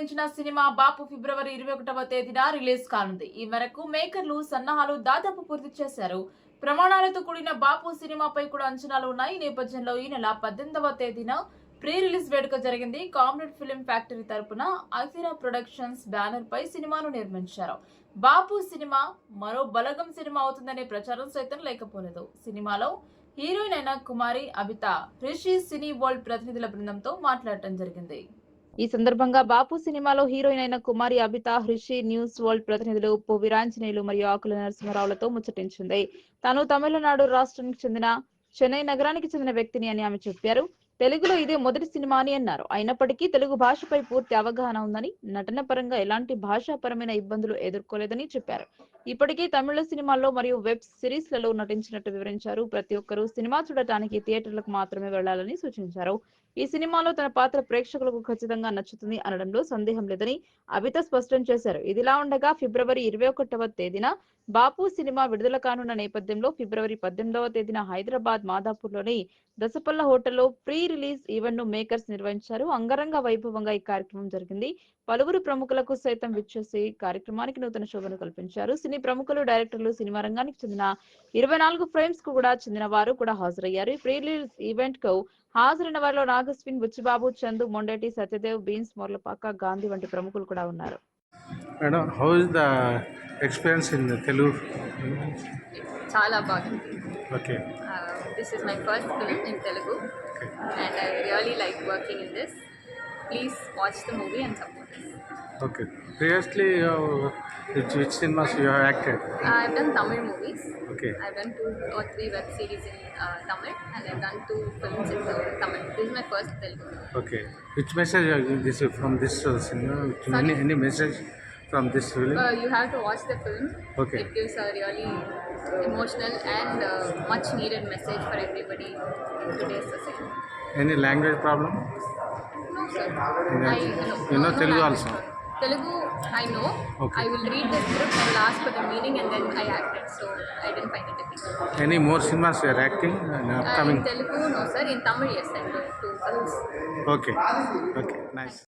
నటించిన సినిమా బాపు ఫిబ్రవరి ఇరవై ఒకటవ తేదీన రిలీజ్ కానుంది. ఈ మేరకు మేకర్లు సన్నాహాలు దాదాపు పూర్తి చేశారు. ప్రమాణాలతో కూడిన బాపు సినిమాపై కూడా అంచనాలు ఉన్నాయి. ఈ నేపథ్యంలో ఈ నెల పద్దెనిమిదవ తేదీన ప్రీ రిలీజ్ వేడుక జరిగింది. కామ్రేడ్ ఫిలిం ఫ్యాక్టరీ తరపున అసిరా ప్రొడక్షన్స్ బ్యానర్ పై సినిమాను నిర్మించారు. బాపు సినిమా మరో బలగం సినిమా అవుతుందనే ప్రచారం సైతం లేకపోలేదు. సినిమాలో హీరోయిన్ అయిన కుమారి అబిత రిషి సినీ వరల్డ్ ప్రతినిధుల బృందంతో మాట్లాడటం జరిగింది. ఈ సందర్భంగా బాపు సినిమాలో హీరోయిన్ అయిన కుమారి అబిత హృషి న్యూస్ వరల్డ్ ప్రతినిధులు ఉప్పు మరియు ఆకుల నరసింహరావులతో ముచ్చటించింది. తాను తమిళనాడు రాష్ట్రానికి చెందిన చెన్నై నగరానికి చెందిన వ్యక్తిని అని ఆమె చెప్పారు. తెలుగులో ఇదే మొదటి సినిమా అని అన్నారు. అయినప్పటికీ తెలుగు భాషపై పూర్తి అవగాహన ఉందని నటన పరంగా ఎలాంటి భాషాపరమైన ఇబ్బందులు ఎదుర్కోలేదని చెప్పారు. ఇప్పటికే తమిళ సినిమాల్లో మరియు వెబ్ సిరీస్లలో నటించినట్టు వివరించారు. ప్రతి ఒక్కరూ సినిమా చూడటానికి థియేటర్లకు మాత్రమే వెళ్ళాలని సూచించారు. ఈ సినిమాలో తన పాత్ర ప్రేక్షకులకు ఖచ్చితంగా నచ్చుతుంది అనడంలో సందేహం లేదని అబిత స్పష్టం చేశారు. ఇదిలా ఉండగా ఫిబ్రవరి ఇరవై ఒకటవ తేదీన బాపు సినిమా విడుదల కానున్న నేపథ్యంలో ఫిబ్రవరి పద్దెనిమిదవ తేదీన హైదరాబాద్ మాదాపూర్లోని దసపల్ల హోటల్లో ప్రీ రిలీజ్ ఈవెంట్ను మేకర్స్ నిర్వహించారు. అంగరంగ వైభవంగా ఈ కార్యక్రమం జరిగింది. పలువురు ప్రముఖులకు సైతం విచ్చేసి కార్యక్రమానికి నూతన శోభను కల్పించారు. సినీ ప్రముఖులు డైరెక్టర్లు సినిమా రంగానికి చెందిన ఇరవై నాలుగు ఫ్రేమ్స్కు కూడా చెందిన వారు కూడా హాజరయ్యారు. ఈ ప్రీ రిలీజ్ ఈవెంట్కు హాజరైన వారిలో నాగస్విన్ బుచ్చిబాబు చందు మొండేటి సత్యదేవ్ బీన్స్ మొర్లపాక గాంధీ వంటి ప్రముఖులు కూడా ఉన్నారు. Madam how is the experience in Telugu చాలా బాగుంది. Okay this is my first film in Telugu and I really like working in this Please watch the movie and support us. Okay. Previously, uh, which, which cinemas you have acted? I've done Tamil movies. Okay. I've done two or three web series in uh, Tamil and I've done two films in uh, Tamil. This is my first Telugu. Okay. Which message are you this, from this uh, cinema? Any, any message? from this film? Uh, you have to watch the film. Okay. It gives a really emotional and uh, much needed message for everybody in today's society. Any language problem? Also? problem. Telugu, I know. Okay. I will read the script, I will ask for the meaning, and then I act it. So I didn't find it difficult. Any more cinemas your acting Uh, in upcoming Telugu, no, sir. In Tamil, yes, I do two films. Okay okay nice